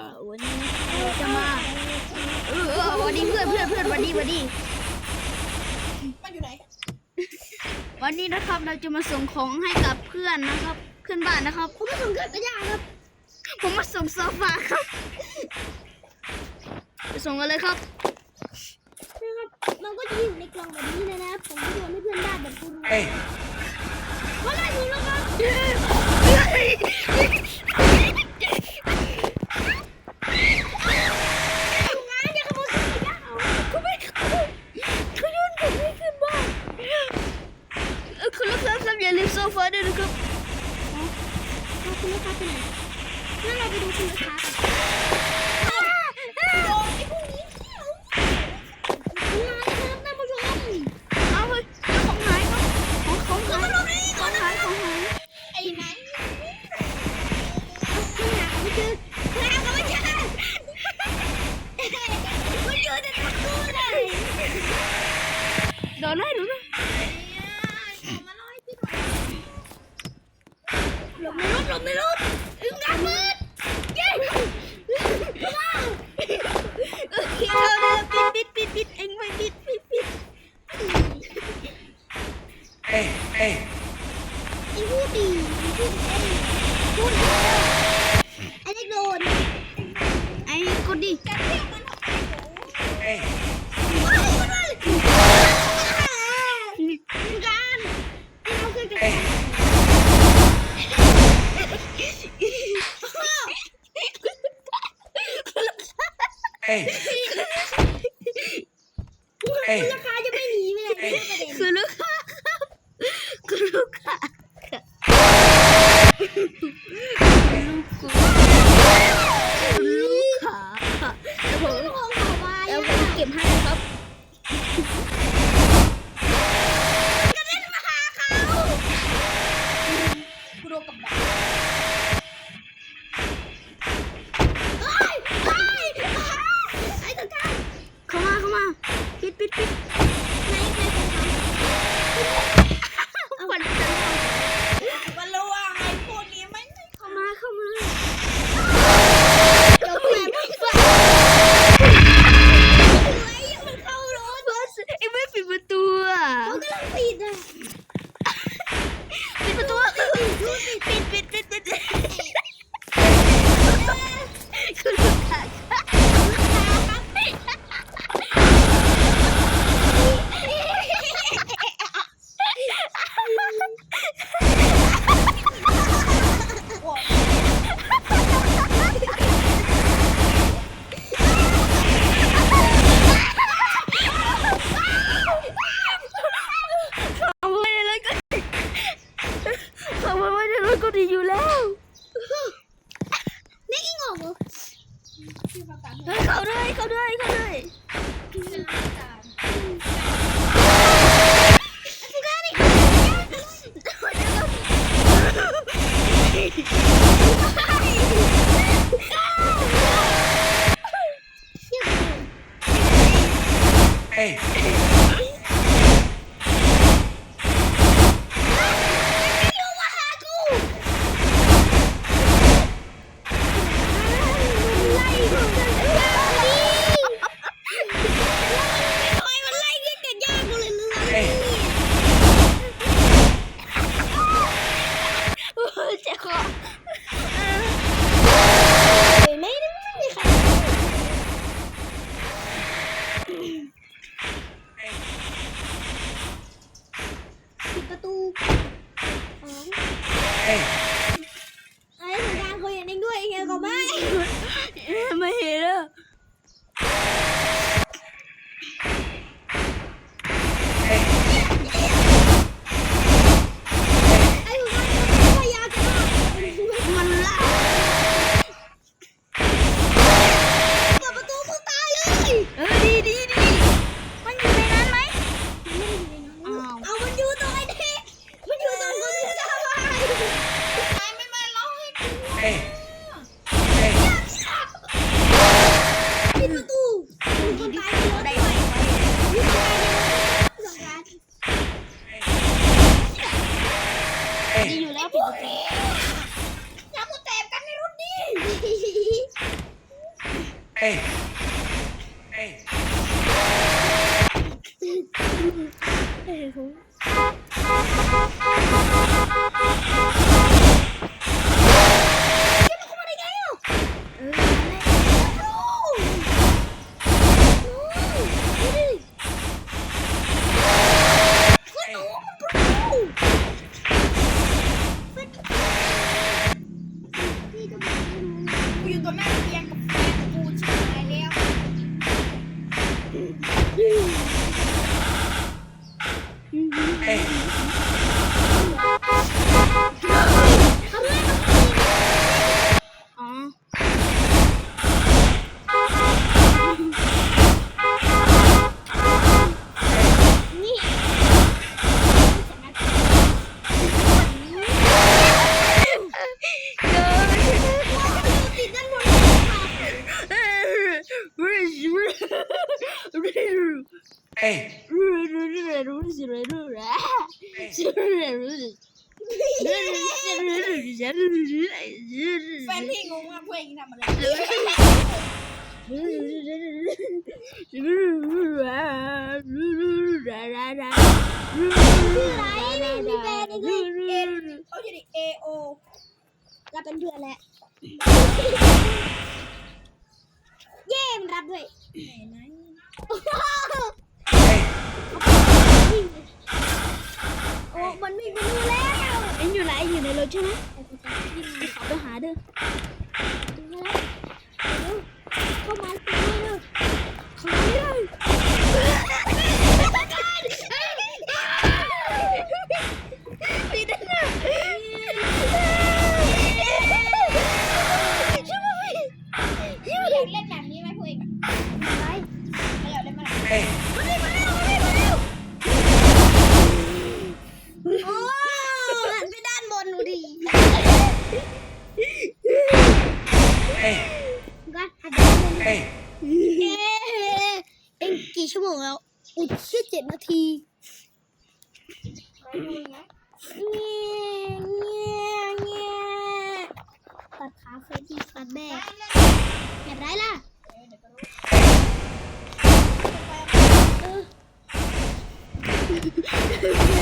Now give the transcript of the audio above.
อ่าวันนี้เราจะมาเออเออวันนี้เพื่อนเพื่อนเพื่อนวันนี้วันนี้มันอยู่ไหนวันนี้นะครับเราจะมาส่งของให้กับเพื่อนนะครับเพื่อนบ้านนะครับผมมาส่งเกิดกระยาครับ ผมมาส่งโซฟาครับไปส่งกันเลยครับนะครับมันก็จะอยู่ในกล่องแบบนี้เลยนะครับผมก็โยนให้เพื่อนได้แบบคุณ Hey, เขาไล่คุณแล้วครับ เดี๋ยวนะเดี๋ยวนะมาเล่าให้หน่อยหลบในรถหลบในรถอึ้งน้ำมืดเย้ว้าวเออปิดปิดปิดปิดเอ็งไม่ปิดปิดปิด hey, hey, ไอ้พูดดีพูดเองพูดไอ้เด็กโดนไอ้กดดิเที่ยวมันทำไมโอ้ hey, การเอาขึ้นกัน hey, hey, hey, ราคาจะไม่หนีไปไหนไม่ใช่ประเด็น คือลูกค้า ชื่อภาษาเฮ้ยเขาด้วยเขาด้วยเขาด้วยเป็นอาจารย์เชี่ย hey, ไล่ผมกันยากดิทำไมมันไล่ยิ่งกันยากกูเลยมึงอะ hey, เจ็บคอ เห็นไหมนี่ไม่มีใครปิดประตูอ๋อ hey, ไอ้สัญญาณเขาเห็นเองด้วยเฮียก็ไม่ ไม่เห็นอะ hey, ไอ้หัวพยายามจะมา มันล่า เปิดประตูมึงตายเลย เออดีดีดีมันอยู่ในนั้นไหม อ้าว เอามันอยู่ตรงไอ้นี่มันอยู่ตรงคนที่จะทำอะไร นายไม่มาเล่าให้กู hey, hey, Hey. Hey. เอ้ย Yay! แฟนพี่งงมากเพื่อนยิงทำอะไรชื่ออะไรนี่มีแฟนอีกเลยเอ็นเขาจะดิเอโอเราเป็นเพื่อนแล้วเย่มันรับด้วย Hey. โอ้มันไม่รู้แล้วเอ็งอยู่ไหนอยู่ในรถใช่ไหมขอไปหาเด้อเข้ามาเร็วเข้ามาเลยอยากเล่นแบบนี้ไหมพวกเองอะไม่อยากเล่นมา Hey. โกี่ชั่วโมงแล้ว อุ้ยแค่เจ็ดนาทีเงี้ยเงี้ยเงี้ยตัดขาเฟรดดี้ตัดแบกแบบไรล่ะเออ